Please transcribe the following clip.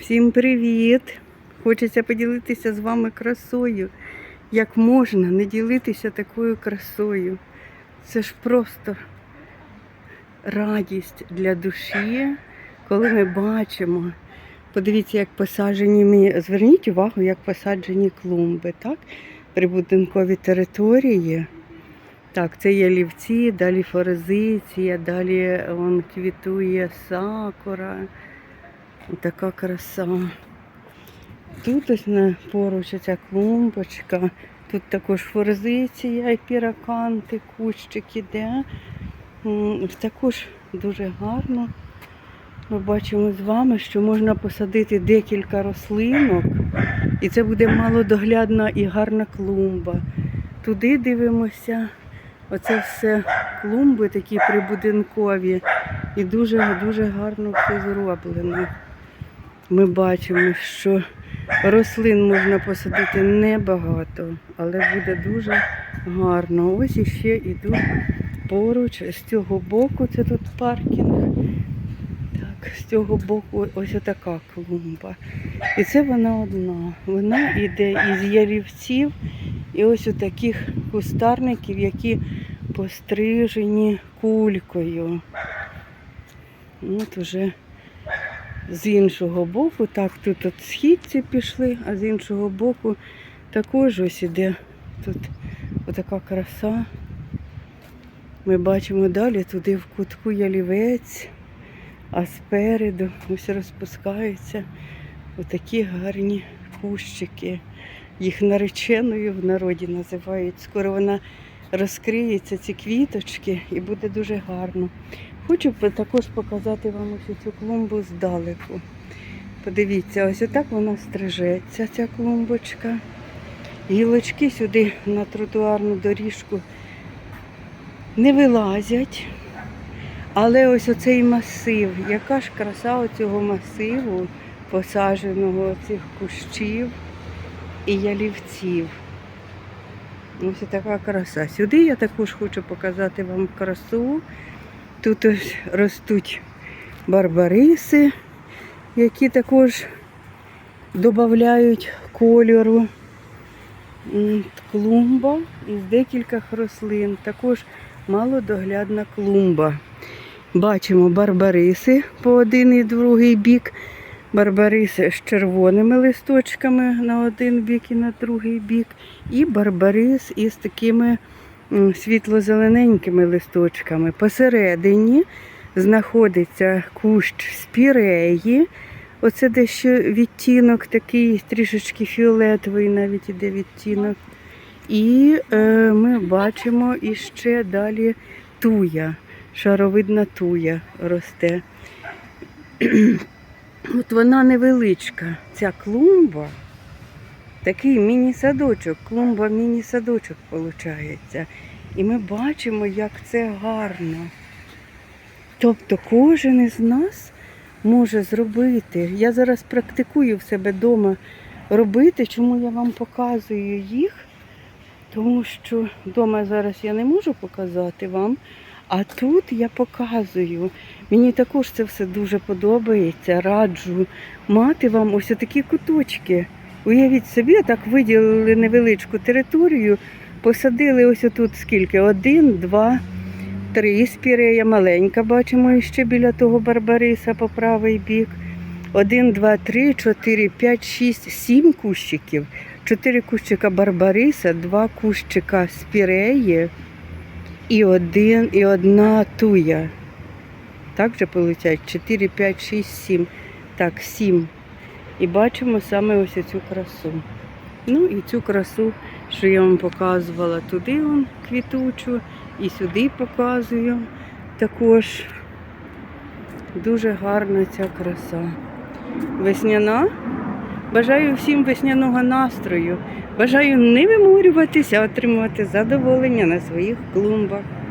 Всім привіт! Хочеться поділитися з вами красою. Як можна не ділитися такою красою? Це ж просто радість для душі, коли ми бачимо. Подивіться, як посаджені. Зверніть увагу, як посаджені клумби, так? Прибудинкові території. Так, це є лівці, далі форезиція, далі вон квітує сакура. Така краса. Тут ось на поруч ця клумбочка. Тут також форзиція і піраканти, кущик іде. Також дуже гарно. Ми бачимо з вами, що можна посадити декілька рослинок, і це буде малодоглядна і гарна клумба. Туди дивимося. Оце все клумби такі прибудинкові. І дуже-дуже гарно все зроблено. Ми бачимо, що рослин можна посадити небагато, але буде дуже гарно. Ось іще йду поруч з цього боку, це тут паркінг. Так, з цього боку ось така клумба. І це вона одна. Вона йде із ялівців і ось таких кустарників, які пострижені кулькою. От уже з іншого боку, так, тут от східці пішли, а з іншого боку також ось іде тут отака краса. Ми бачимо далі туди в кутку ялівець, а спереду ось розпускаються отакі гарні кущики. Їх нареченою в народі називають. Скоро вона розкриється, ці квіточки, і буде дуже гарно. Хочу також показати вам ось цю клумбу здалеку. Подивіться, ось отак вона стрижеться, ця клумбочка. Гілочки сюди на тротуарну доріжку не вилазять. Але ось оцей масив, яка ж краса оцього масиву, посадженого цих кущів і ялівців. Ось така краса. Сюди я також хочу показати вам красу. Тут ось ростуть барбариси, які також додають кольору. Клумба із декількох рослин. Також малодоглядна клумба. Бачимо барбариси по один і другий бік. Барбариси з червоними листочками на один бік і на другий бік. І барбарис із такими світло-зелененькими листочками. Посередині знаходиться кущ спіреї. Оце дещо відтінок такий трішечки фіолетовий, навіть іде відтінок. І е, ми бачимо іще далі туя, шаровидна туя росте. От вона невеличка, ця клумба, такий міні-садочок, клумба міні-садочок виходить. І ми бачимо, як це гарно. Тобто кожен із нас може зробити. Я зараз практикую в себе вдома робити, чому я вам показую їх. Тому що вдома зараз я не можу показати вам, а тут я показую. Мені також це все дуже подобається. Раджу мати вам ось такі куточки. Уявіть собі, так виділили невеличку територію, посадили ось тут скільки? Один, два, три спірея маленька, бачимо ще біля того барбариса по правий бік. Один, два, три, чотири, п'ять, шість, сім кущиків. Чотири кущика барбариса, два кущика спіреї і один, і одна туя. Так же виходить? 4, 5, 6, 7. Так, 7. І бачимо саме ось цю красу. Ну і цю красу, що я вам показувала, туди вон квітучу і сюди показую. Також дуже гарна ця краса. Весняна. Бажаю всім весняного настрою. Бажаю не виморюватися, а отримувати задоволення на своїх клумбах.